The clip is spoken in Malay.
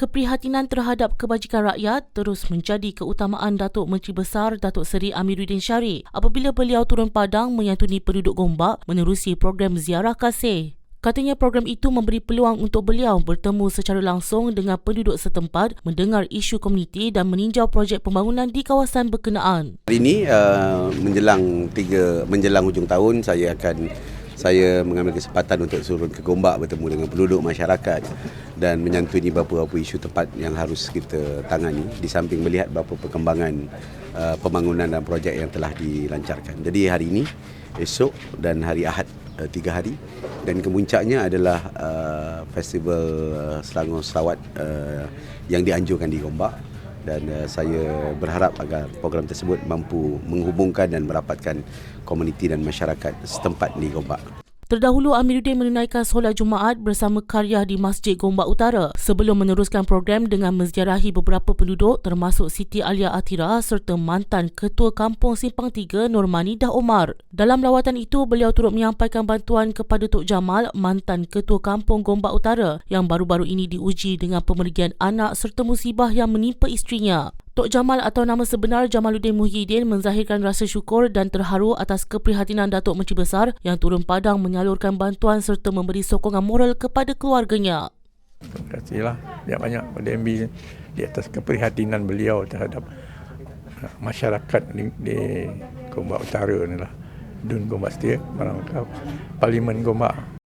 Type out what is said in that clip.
Keprihatinan terhadap kebajikan rakyat terus menjadi keutamaan Datuk Menteri Besar Datuk Seri Amiruddin Syarif apabila beliau turun padang menyantuni penduduk Gombak menerusi program ziarah kasih. Katanya program itu memberi peluang untuk beliau bertemu secara langsung dengan penduduk setempat, mendengar isu komuniti dan meninjau projek pembangunan di kawasan berkenaan. Hari ini uh, menjelang tiga menjelang hujung tahun saya akan saya mengambil kesempatan untuk turun ke Gombak bertemu dengan penduduk masyarakat dan menyantuni beberapa isu tempat yang harus kita tangani di samping melihat beberapa perkembangan uh, pembangunan dan projek yang telah dilancarkan. Jadi hari ini, esok dan hari Ahad uh, tiga hari dan kemuncaknya adalah uh, festival uh, Selangor Selawat uh, yang dianjurkan di Gombak dan uh, saya berharap agar program tersebut mampu menghubungkan dan merapatkan komuniti dan masyarakat setempat di Gombak. Terdahulu Amiruddin menunaikan solat Jumaat bersama karya di Masjid Gombak Utara sebelum meneruskan program dengan menziarahi beberapa penduduk termasuk Siti Alia Atira serta mantan Ketua Kampung Simpang 3 Normani Dah Omar. Dalam lawatan itu, beliau turut menyampaikan bantuan kepada Tok Jamal, mantan Ketua Kampung Gombak Utara yang baru-baru ini diuji dengan pemergian anak serta musibah yang menimpa isterinya. Tok Jamal atau nama sebenar Jamaluddin Muhyiddin menzahirkan rasa syukur dan terharu atas keprihatinan Datuk Menteri Besar yang turun padang menyalurkan bantuan serta memberi sokongan moral kepada keluarganya. Terima kasihlah banyak-banyak pada MB di atas keprihatinan beliau terhadap uh, masyarakat di, di Gombak Utara ni lah. Dun Gombak Setia, Parlimen Gombak.